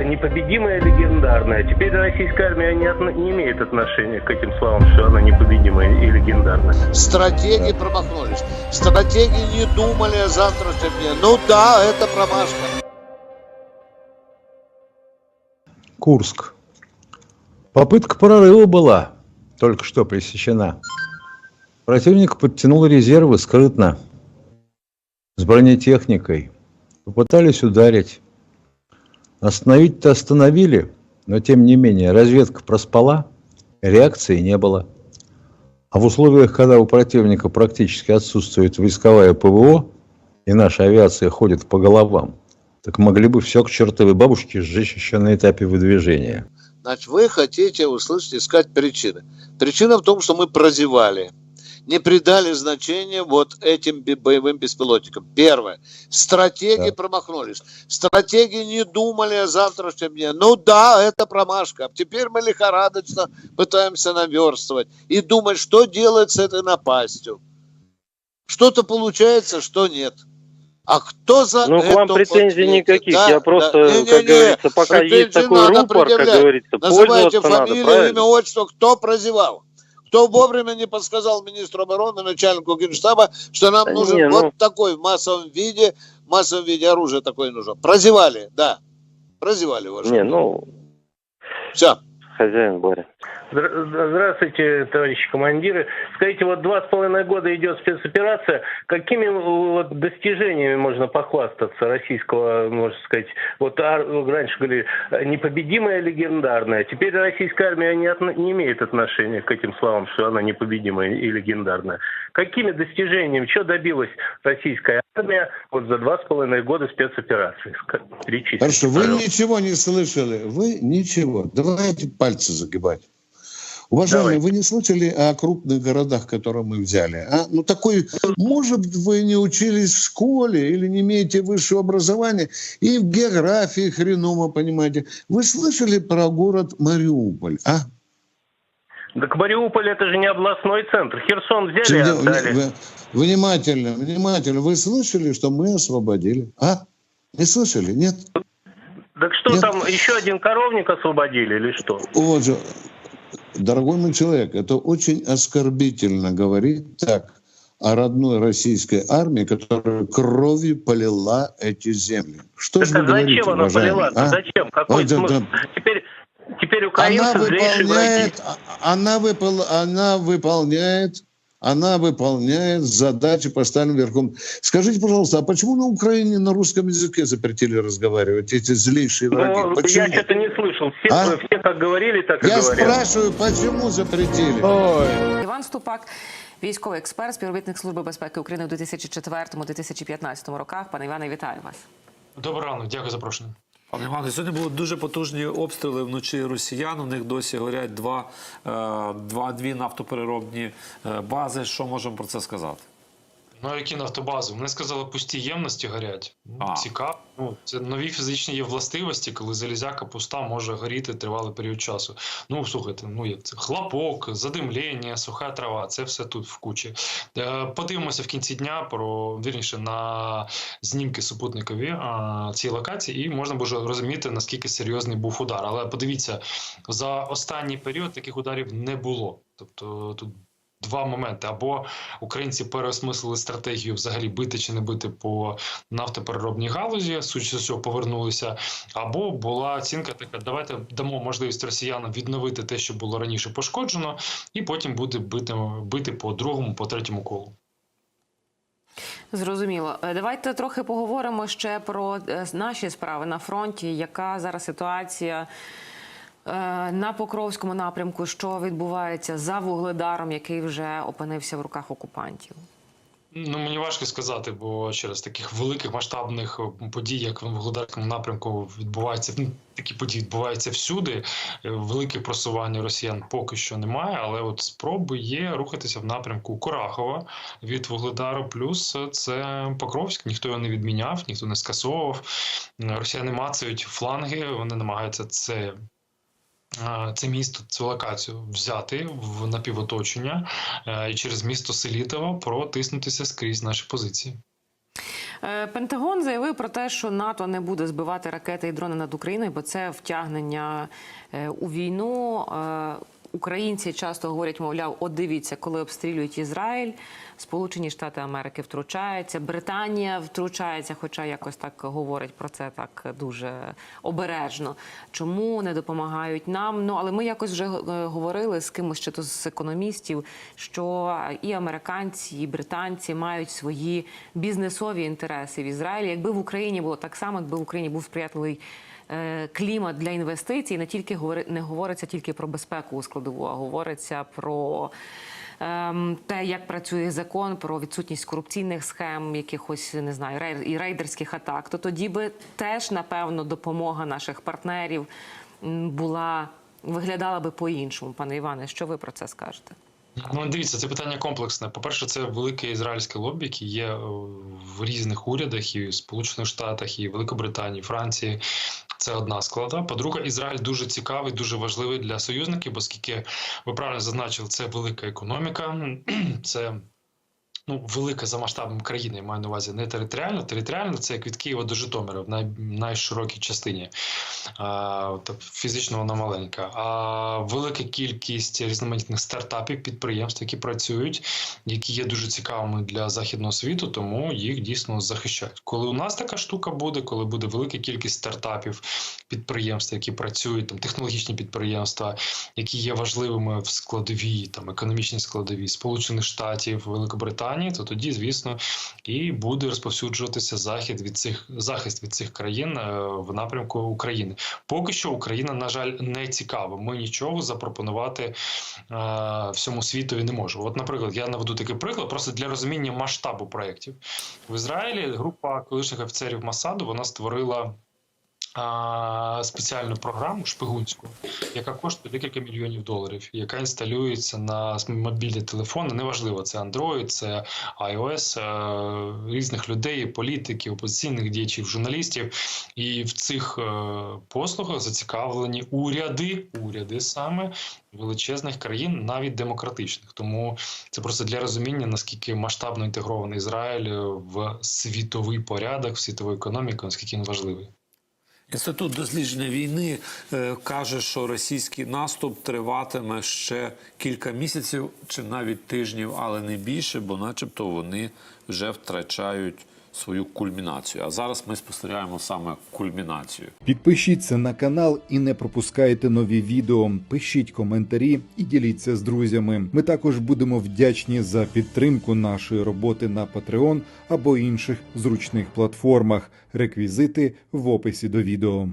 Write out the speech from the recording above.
непобедимая, легендарная. Теперь российская армия не, отно- не имеет отношения к этим словам, что она непобедимая и легендарная. Стратеги промахнулись. Стратеги не думали о завтрашнем дне. Ну да, это промашка. Курск. Попытка прорыва была, только что пресечена. Противник подтянул резервы скрытно, с бронетехникой. Попытались ударить. Остановить-то остановили, но тем не менее разведка проспала, реакции не было. А в условиях, когда у противника практически отсутствует войсковая ПВО, и наша авиация ходит по головам, так могли бы все к чертовой бабушке сжечь еще на этапе выдвижения. Значит, вы хотите услышать, искать причины. Причина в том, что мы прозевали. Не придали значения вот этим боевым беспилотникам. Первое. Стратеги Да. промахнулись. Стратеги не думали о завтрашнем дне. Ну да, это промашка. Теперь мы лихорадочно пытаемся наверстывать и думать, что делать с этой напастью. Что-то получается, что нет. А кто за Ну, к вам претензий ответит? никаких. Да, Я просто, да. Не-не-не, как говорится, пока есть такой надо рупор, как говорится, Называйте пользоваться надо, фамилию, правильно? имя, отчество, кто прозевал. Кто вовремя не подсказал министру обороны, начальнику генштаба, что нам Да нужен не, ну- вот такой в массовом виде, в массовом виде оружие такое нужно. Прозевали, да. Прозевали, ваше. Не, ну, Все. Хозяин Боря. Здравствуйте, товарищи командиры. Скажите, вот два с половиной года идет спецоперация. Какими вот достижениями можно похвастаться российского, можно сказать, вот раньше говорили, непобедимая, легендарная. Теперь российская армия не, отно- не имеет отношения к этим словам, что она непобедимая и легендарная. Какими достижениями, что добилась российская армия вот за два с половиной года спецоперации? Перечислите, Хорошо, вы пожалуйста. ничего не слышали. Вы ничего. Давайте пальцы загибать. Уважаемые, Давай. вы не слышали о крупных городах, которые мы взяли? А? Ну, такой, может, вы не учились в школе или не имеете высшего образования, и в географии хреново, понимаете. Вы слышали про город Мариуполь, а? Так Мариуполь это же не областной центр. Херсон взяли и Вня- отдали. вня- Внимательно, внимательно. Вы слышали, что мы освободили? А? Не слышали? Нет? Так что Нет. там, еще один коровник освободили или что? Вот же, дорогой мой человек, это очень оскорбительно говорить так о родной российской армии, которая кровью полила эти земли. Что Так же вы а говорите, зачем она уважаемые, полила? а? Зачем? Какой Ой, да, смысл? да. Теперь, теперь Она украинцы злейшие враги. выполняет, а- она, выпол- она выполняет, она выполняет задачи, поставленные верхом. Скажите, пожалуйста, а почему на Украине на русском языке запретили разговаривать эти злейшие враги? Ну, Почему? я что-то не слышал. Все, А? все как говорили, так и Я говорят. спрашиваю, почему запретили? Іван Ступак, військовий експерт, співробітник Служби безпеки України у 2004-2015 роках. Пане Іване, вітаю вас. Доброго ранку, дякую за запрошення. Пане Іване, сьогодні були дуже потужні обстріли вночі росіян. У них досі горять два, е, два дві нафтопереробні е, бази. Що можемо про це сказати? Ну, які нафтобази? Вони сказали, пусті ємності горять. Ну, А. Цікаво. Ну, це нові фізичні є властивості, коли залізяка пуста може горіти тривалий період часу. Ну, слухайте, ну як це хлопок, задимлення, суха трава, це все тут в кучі. Е, Подивимося в кінці дня про вірніше на знімки супутникові цієї локації, і можна буде розуміти, наскільки серйозний був удар. Але подивіться, за останній період таких ударів не було. Тобто тут два моменти: або українці переосмислили стратегію взагалі бити чи не бити по нафтопереробній галузі, судячи з цього повернулися, або була оцінка така: давайте дамо можливість росіянам відновити те, що було раніше пошкоджено, і потім буде бити, бити по другому, по третьому колу. Зрозуміло. Е, Давайте трохи поговоримо ще про е, наші справи на фронті. Яка зараз ситуація на Покровському напрямку? Що відбувається за вугледаром, який вже опинився в руках окупантів? Ну, мені важко сказати, бо через таких великих масштабних е, подій, як в Вугледарському напрямку, відбуваються ну, такі події відбуваються всюди. Е, Великих просувань росіян поки що немає, але от спроби є рухатися в напрямку Курахова від Вугледару. Плюс це Покровськ. Ніхто його не відміняв, ніхто не скасовував. Е, Росіяни мацають фланги, вони намагаються це. Це місто, цю локацію взяти в напівоточення е, і через місто Селітово протиснутися скрізь наші позиції. Е, Пентагон заявив про те, що НАТО не буде збивати ракети і дрони над Україною, бо це втягнення е, у війну. Українці часто говорять, мовляв, от дивіться, коли обстрілюють Ізраїль, Сполучені Штати Америки втручаються, Британія втручається, хоча якось так говорять про це так дуже обережно. Чому не допомагають нам? Ну але ми якось вже е, говорили з кимось чи то з економістів, що і американці, і британці мають свої бізнесові інтереси в Ізраїлі. Якби в Україні було так само, якби в Україні був сприятливий клімат для інвестицій, не тільки не говориться тільки про безпеку складову, а говориться про ем, те, як працює закон, про відсутність корупційних схем, якихось не знаю, і рейдерських атак. То тоді би теж напевно допомога наших партнерів була виглядала би по-іншому. Пане Іване, що ви про це скажете? Ну, дивіться, це питання комплексне. По-перше, це велике ізраїльське лобі, яке є е, в різних урядах, і в Сполучених Штатах, і Великобританії, Франції. Це одна склада. По-друге, Ізраїль дуже цікавий, дуже важливий для союзників, оскільки ви правильно зазначили, це велика економіка, це. Ну, велика за масштабом країни, я маю на увазі не територіально. Територіально це як від Києва до Житомира в най, найширокій частині. А, фізично вона маленька. А велика кількість різноманітних стартапів, підприємств, які працюють, які є дуже цікавими для західного світу, тому їх дійсно захищають. Коли у нас така штука буде, коли буде велика кількість стартапів, підприємств, які працюють, там технологічні підприємства, які є важливими в складовій, там економічній складовій Сполучених Штатів, Великобританії, то тоді, звісно, і буде розповсюджуватися захід від цих захист від цих країн е, в напрямку України. Поки що Україна, на жаль, не цікава. Ми нічого запропонувати е, всьому світові не можемо. От, наприклад, я наведу такий приклад, просто для розуміння масштабу проєктів в Ізраїлі. Група колишніх офіцерів Масаду вона створила. Спеціальну програму шпигунську, яка коштує декілька мільйонів доларів, яка інсталюється на мобільні телефони. Неважливо, це Android, це iOS, е, різних людей, політиків, опозиційних діячів, журналістів. І в цих е, послугах зацікавлені уряди, уряди саме величезних країн, навіть демократичних. Тому це просто для розуміння наскільки масштабно інтегрований Ізраїль в світовий порядок, в світову економіку, наскільки він важливий. Інститут дослідження війни е, каже, що російський наступ триватиме ще кілька місяців чи навіть тижнів, але не більше, бо, начебто, вони вже втрачають свою кульмінацію. А зараз ми спостерігаємо саме кульмінацію. Підпишіться на канал і не пропускайте нові відео. Пишіть коментарі і діліться з друзями. Ми також будемо вдячні за підтримку нашої роботи на Patreon або інших зручних платформах. Реквізити в описі до відео.